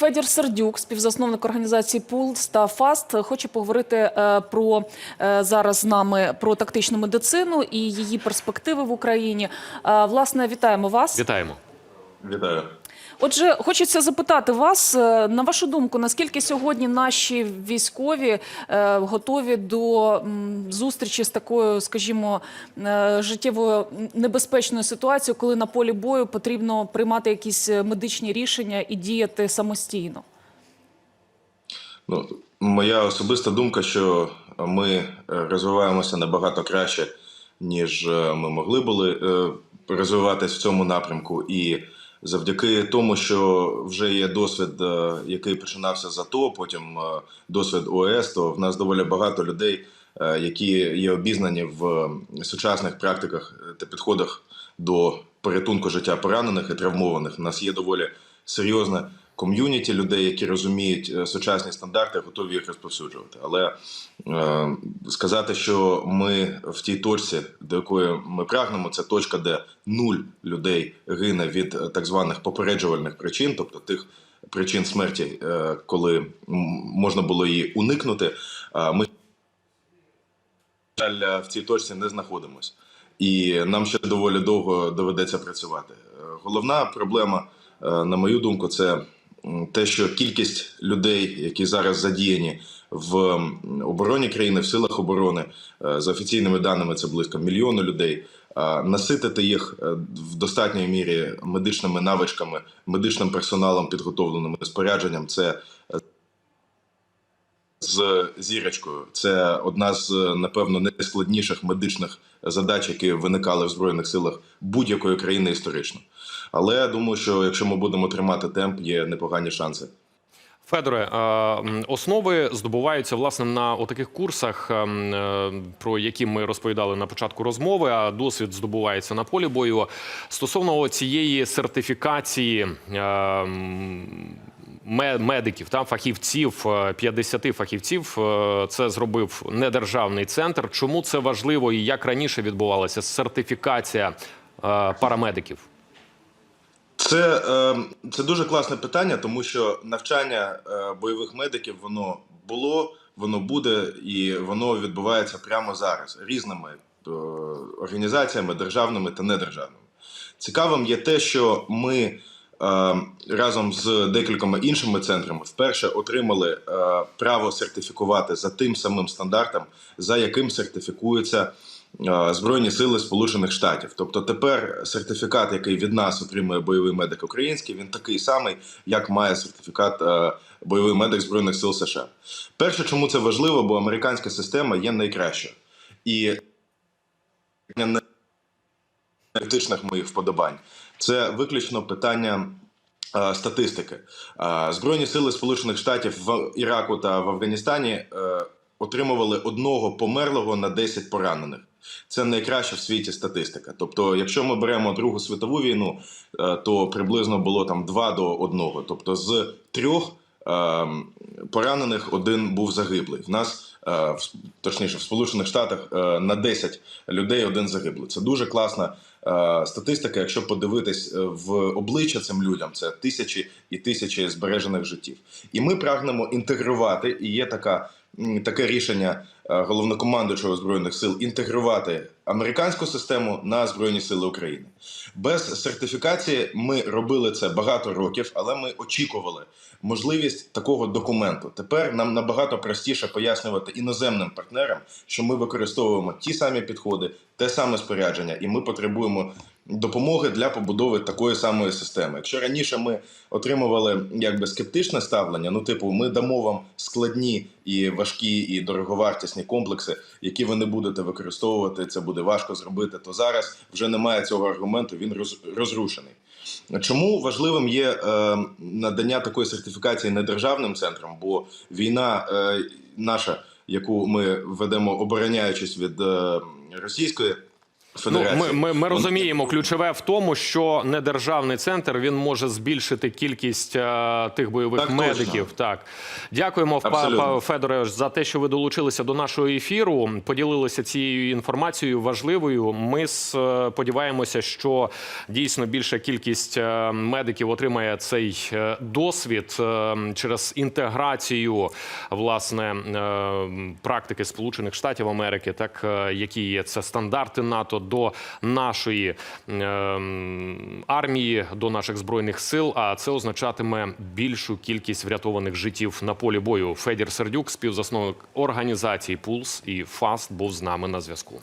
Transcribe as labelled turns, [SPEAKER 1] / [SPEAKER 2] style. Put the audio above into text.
[SPEAKER 1] Федір Сердюк, співзасновник організації Пулс та Фаст, хоче поговорити е, про е, зараз з нами про тактичну медицину і її перспективи в Україні. Е, Власне, вітаємо вас.
[SPEAKER 2] Вітаємо.
[SPEAKER 3] Вітаю.
[SPEAKER 1] Отже, хочеться запитати вас е, на вашу думку, наскільки сьогодні наші військові е, готові до зустрічі з такою, скажімо, е, життєво небезпечною ситуацією, коли на полі бою потрібно приймати якісь медичні рішення і діяти самостійно?
[SPEAKER 3] Ну, моя особиста думка, що ми розвиваємося набагато краще, ніж ми могли були розвиватись в цьому напрямку. І завдяки тому, що вже є досвід, е, який починався з АТО, потім е, досвід ОС, то в нас доволі багато людей, е, які є обізнані в сучасних практиках та підходах до порятунку життя поранених і травмованих. У нас є доволі серйозне ком'юніті людей, які розуміють е, сучасні стандарти, готові їх розповсюджувати. Але е, сказати, що ми в тій точці, до якої ми прагнемо, це точка, де нуль людей гине від е, так званих попереджувальних причин, тобто тих причин смерті, е, коли можна було її уникнути. Ми в цій точці не знаходимося. І нам ще доволі довго доведеться працювати. Головна проблема, на мою думку, це те, що кількість людей, які зараз задіяні в обороні країни, в силах оборони, е, за офіційними даними, це близько мільйону людей. Наситити їх е, в достатній мірі медичними навичками, медичним персоналом, підготовленим спорядженням це з зірочкою. Це одна з напевно найскладніших медичних задач, які виникали в збройних силах будь-якої країни історично. Але я думаю, що якщо ми будемо тримати темп, є непогані шанси.
[SPEAKER 2] Федоре, основи здобуваються власне на отаких курсах, ем, е, про які ми розповідали на початку розмови. А досвід здобувається на полі бою. Стосовно цієї сертифікації. Ме- Медиків та фахівців, е, 50 фахівців, е, це зробив недержавний центр. Чому це важливо і як раніше відбувалася сертифікація е, парамедиків?
[SPEAKER 3] Це, е, це дуже класне питання, тому що навчання е, бойових медиків воно було, воно буде і воно відбувається прямо зараз різними е, організаціями, державними та недержавними. Цікавим є те, що ми е, разом з декількома іншими центрами вперше отримали е, право сертифікувати за тим самим стандартом, за яким сертифікується е, Збройні сили Сполучених Штатів. Тобто тепер сертифікат, який від нас отримує бойовий медик український, він такий самий, як має сертифікат е, бойовий медик Збройних сил США. Перше, чому це важливо, бо американська система є найкраща. І не політичних моїх вподобань. Це виключно питання е, статистики. Е, Збройні сили Сполучених Штатів в Іраку та в Афганістані е, отримували одного померлого на 10 поранених. Це найкраща в світі статистика. Тобто, якщо ми беремо Другу світову війну, то приблизно було там 2 до 1. Тобто з трьох е, поранених один був загиблий. В нас точніше в Сполучених Штатах е, на 10 людей один загиблий. Це дуже класна е, статистика. Якщо подивитись е, в обличчя цим людям, це тисячі і тисячі збережених життів. І ми прагнемо інтегрувати. І є така таке рішення е, головнокомандуючого збройних сил інтегрувати американську систему на збройні сили України. Без сертифікації ми робили це багато років, але ми очікували можливість такого документу. Тепер нам набагато простіше пояснювати іноземним партнерам, що ми використовуємо ті самі підходи, те саме спорядження, і ми потребуємо допомоги для побудови такої самої системи. Якщо раніше ми отримували якби скептичне ставлення, ну типу, ми дамо вам складні і важкі і дороговартісні комплекси, які ви не будете використовувати, це буде важко зробити. То зараз вже немає цього аргументу. Він роз, розрушений. Чому важливим є е, надання такої сертифікації не державним центрам? Бо війна е, наша, яку ми ведемо, обороняючись від е, російської
[SPEAKER 2] Ну,
[SPEAKER 3] Федерації.
[SPEAKER 2] ми, ми, ми розуміємо, ключове в тому, що недержавний центр він може збільшити кількість е, тих бойових
[SPEAKER 3] Так точно.
[SPEAKER 2] медиків. Так, дякуємо, па- Федоре, за те, що ви долучилися до нашого ефіру. Поділилися цією інформацією важливою. Ми сподіваємося, що дійсно більша кількість е, медиків отримає цей е, досвід е, через інтеграцію власне е, практики Сполучених Штатів Америки, так е, які є це стандарти НАТО до нашої е, армії, до наших збройних сил. А це означатиме більшу кількість врятованих життів на полі бою. Федір Сердюк, співзасновник організації Пулс і ФАСТ, був з нами на зв'язку.